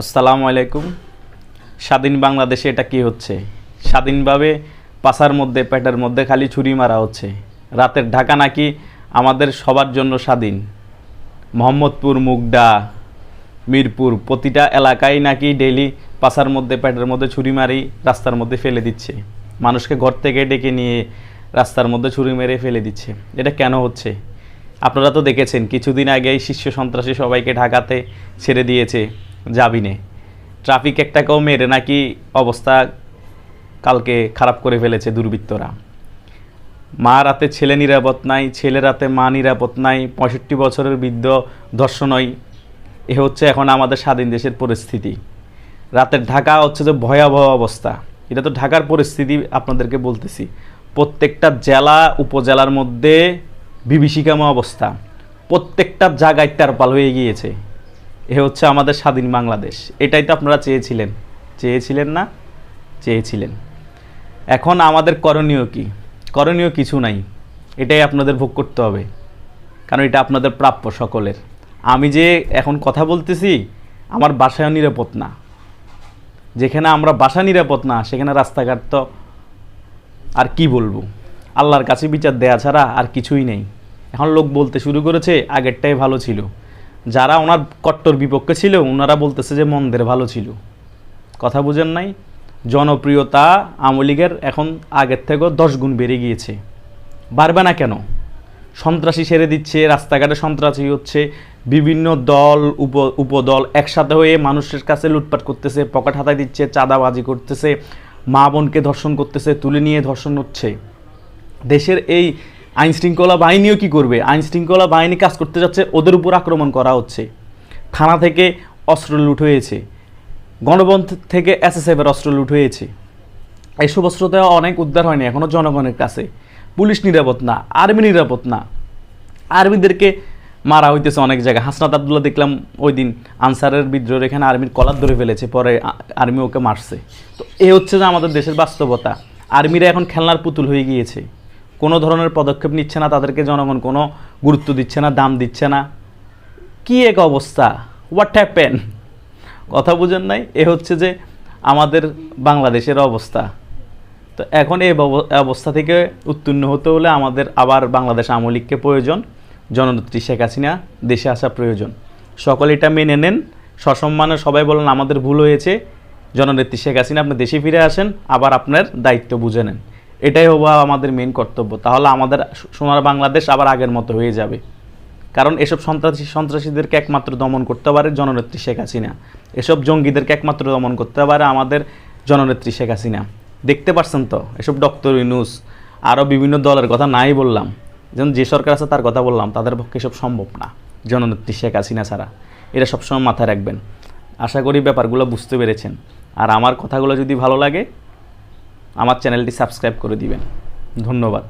আসসালামু আলাইকুম স্বাধীন বাংলাদেশে এটা কি হচ্ছে? স্বাধীনভাবে পাশার মধ্যে, পেটের মধ্যে খালি ছুরি মারা হচ্ছে। রাতের ঢাকা নাকি আমাদের সবার জন্য স্বাধীন? মোহাম্মদপুর, মুগডা, মিরপুর, প্রতিটা এলাকায় নাকি ডেইলি পাশার মধ্যে, পেটের মধ্যে ছুরি মারি, রাস্তার মধ্যে ফেলে দিচ্ছে। মানুষকে ঘর থেকে ডেকে নিয়ে রাস্তার মধ্যে ছুরি মেরে ফেলে দিচ্ছে। এটা কেন হচ্ছে? আপনারা তো দেখেছেন, কিছুদিন আগেই শীর্ষ সন্ত্রাসী সবাইকে ঢাকাতে ছেড়ে দিয়েছে। জাবিনে ট্রাফিক একটাকেও মেরে নাকি অবস্থা কালকে খারাপ করে ফেলেছে দুর্বৃত্তরা। মা রাতে ছেলে নিরাপদ নাই, ছেলে রাতে মা নিরাপদ নাই, পঁয়ষট্টি বছরের বৃদ্ধ ধর্ষণই এ হচ্ছে এখন আমাদের স্বাধীন দেশের পরিস্থিতি। রাতের ঢাকা হচ্ছে যে ভয়াবহ অবস্থা। এটা তো ঢাকার পরিস্থিতি আপনাদেরকে বলতেছি। প্রত্যেকটা জেলা, উপজেলার মধ্যে বিভীষিকাময় অবস্থা। প্রত্যেকটা জায়গায় টারপাল হয়ে গিয়েছে। এ হচ্ছে আমাদের স্বাধীন বাংলাদেশ। এটাই তো আপনারা চেয়েছিলেন। চেয়েছিলেন না? চেয়েছিলেন। এখন আমাদের করণীয় কি? করণীয় কিছু নাই। এটাই আপনাদের ভোগ করতে হবে। কারণ এটা আপনাদের প্রাপ্য সকলের। আমি যে এখন কথা বলতেছি, আমার বাসায় নিরাপদ না। যেখানে আমরা বাসা নিরাপদ না, সেখানে রাস্তাঘাট তো আর কি বলব? আল্লাহর কাছে বিচার দেয়া ছাড়া আর কিছুই নেই। এখন লোক বলতে শুরু করেছে, আগেরটাই ভালো ছিল। যারা ওনার কট্টর বিপক্ষে ছিল ওনারা বলতেছে যে মন্দের ভালো ছিল। কথা বুঝেন নাই? জনপ্রিয়তা আওয়ামী লীগের এখন আগের থেকেও দশ গুণ বেড়ে গিয়েছে। বাড়বে না কেন? সন্ত্রাসী সেরে দিচ্ছে, রাস্তাঘাটে সন্ত্রাসী হচ্ছে, বিভিন্ন দল, উপ, উপদল একসাথে হয়ে মানুষের কাছে লুটপাট করতেছে, পকেট হাতায় দিচ্ছে, চাঁদাবাজি করতেছে, মা বোনকে ধর্ষণ করতেছে, তুলে নিয়ে ধর্ষণ হচ্ছে। দেশের এই আইন শৃঙ্খলা বাহিনীও কি করবে? আইন শৃঙ্খলা বাহিনী কাজ করতে যাচ্ছে, ওদের উপর আক্রমণ করা হচ্ছে। থানা থেকে অস্ত্র লুট হয়েছে। গণবন্ধ থেকে এসএসএফের অস্ত্র লুট হয়েছে। এসব অস্ত্র তো অনেক উদ্ধার হয়নি এখনও জনগণের কাছে। পুলিশ নিরাপদ না, আর্মি নিরাপদ না। আর্মিদেরকে মারা হইতেছে অনেক জায়গায়। হাসনাত আবদুল্লাহ দেখলাম ওই দিন আনসারের বিদ্রোহের এখানে আর্মির কলার ধরে ফেলেছে, পরে আর্মি ওকে মারছে। তো এ হচ্ছে যে আমাদের দেশের বাস্তবতা। আর্মিরা এখন খেলনার পুতুল হয়ে গিয়েছে। কোনো ধরনের পদক্ষেপ নিচ্ছে না, তাদেরকে জনগণ কোনো গুরুত্ব দিচ্ছে না, দাম দিচ্ছে না। কি এক অবস্থা? হোয়াট হ্যাপেন কথা বুঝেন নাই? এ হচ্ছে যে আমাদের বাংলাদেশের অবস্থা। তো এখন এই অবস্থা থেকে উত্তীর্ণ হতে হলে আমাদের আবার বাংলাদেশ আওয়ামী লীগকে প্রয়োজন, জননেত্রী শেখ হাসিনা, দেশে আসা প্রয়োজন। সকলে এটা মেনে নেন, সসম্মানে সবাই বলেন আমাদের ভুল হয়েছে। জননেত্রী শেখ হাসিনা, আপনি দেশে ফিরে আসেন, আবার আপনার দায়িত্ব বুঝে নেন। এটাই হব আমাদের মেন কর্তব্য। তাহলে আমাদের সোনার বাংলাদেশ আবার আগের মতো হয়ে যাবে। কারণ এসব সন্ত্রাসী সন্ত্রাসীদেরকে একমাত্র দমন করতে পারে জননেত্রী শেখ হাসিনা। এসব জঙ্গিদেরকে একমাত্র দমন করতে পারে আমাদের জননেত্রী শেখ হাসিনা। দেখতে পারছেন তো, এসব ডক্টর ইনুস আরও বিভিন্ন দলের কথা নাই বললাম। যেমন যে সরকার আছে তার কথা বললাম, তাদের পক্ষে এসব সম্ভব না, জননেত্রী শেখ হাসিনা ছাড়া। এটা সবসময় মাথায় রাখবেন। আশা করি ব্যাপারগুলো বুঝতে পেরেছেন। আর আমার কথাগুলো যদি ভালো লাগে আমার চ্যানেলটি সাবস্ক্রাইব করে দিবেন। ধন্যবাদ।